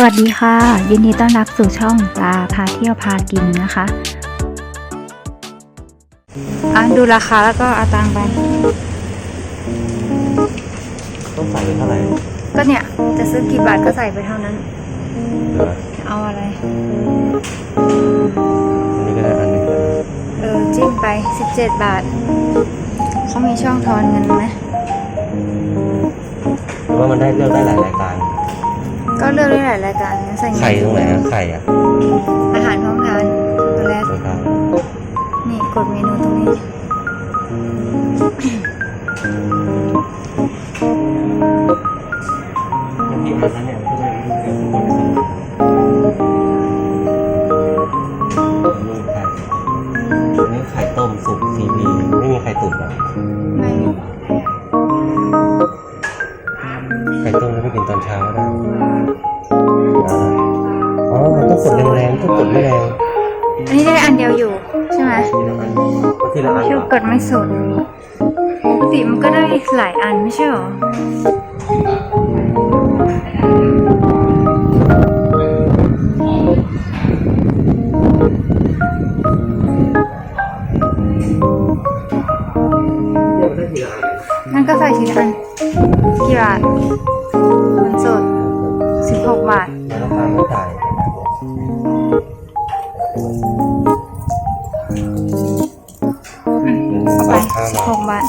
สวัสดีค่ะ ยินดีต้อนรับสู่ช่องปลาพาเที่ยวพากินนะคะอะดูราคาแล้วก็เอาตังค์ไป ต้องใส่ไปเท่าไหร่ก็เนี่ย จะซื้อกี่บาทก็ใส่ไปเท่านั้น เหลือเอาอะไร อันนี้ก็ได้อันหนึงนะเออจิ้มไป 17 บาท เขามีช่องทอนเงินไหมหรือว่ามันได้เลือกได้หลายรายการ ก็เลือกได้หลายรายการงั้นใส่เงิไข่ตรงไหนอะไข่อะอาหารท้องทานช็อกโกแลตรายการนี่กดเมนูตรงนี้มันมีอันนั้นเนี่ยไม่ได้ไม่ได้ไม่ได้นี่ไข่อันนี้ไข่ต้มสุกซีพีไม่มีไข่ตุ๋นอะไม่ ข่ต้มแล้วไม่กินตอนเช้าก็ได้อ๋อมันต้องกดแรงๆต้องกดไม่แรงอันนี้ได้อันเดียวอยู่ใช่ไหมทีละอันก็ทีละอันคิวก่อนกดไม่สุดปกติมันก็ได้หลายอันไม่ใช่หรอเนี่ยมันได้ทีละอัน นั่นก็ใส่ทีละอันกี่บาทเงินสดสิบหกบาทแล้วราคาไม่ายเอาไปห้าสิบาหทกบาท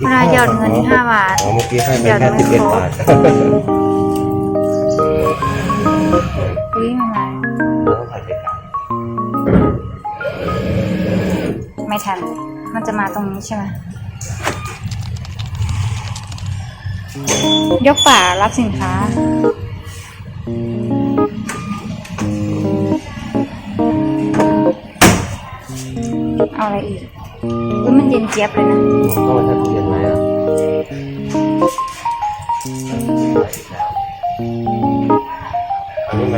เวลาหยอดเงินห้าบาท อ๋อเมื่อกี้ให้ไปหยอดแค่ไม่สิบเอ็ดครบบาทอุ้ยมันมาต้องใส่เด็กอะไม่ทัน มันจะมาตรงนี้ใช่ไหมยกป่ารับสินค้าเอาอะไรอีก อุ้ยมันเย็นเจี๊ยบเลยนะต้องมาใช้ตู้เย็นไว้อะใส่อีกแล้วอันนี้ไหม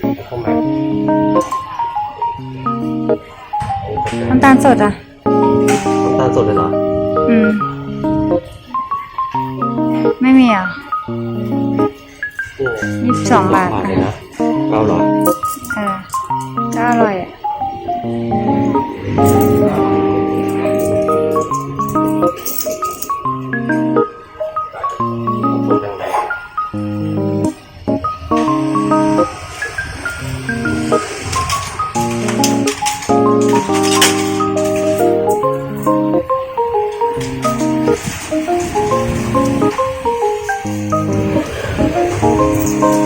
แล้วก็ไหมน้ำตาลสดอะน้ำตาลสดเลยเหรอ อืม ไม่มีอะนี่ไงยี่สิบสองบาทบาทเลยนะเก้าร้อยเออก็อร่อย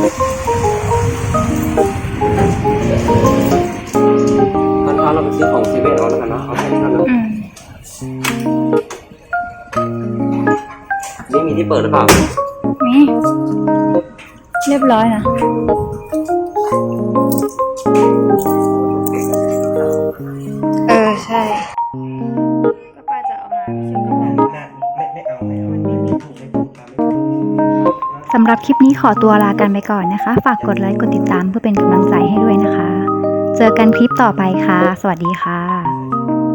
ๆพันท้าเราไปซื้อของเซเว่นเอาแล้วกันเนาะเอาแค่นี้ก่อนเนาะอืมนี่มีที่เปิดหรือเปล่ามีเรียบร้อยนะ เออ ใช่ำหรับคลิปนี้ขอตัวลากันไปก่อนนะคะ ฝากกดไลค์กดติดตามเพื่อเป็นกำลังใจให้ด้วยนะคะ เจอกันคลิปต่อไปค่ะ สวัสดีค่ะ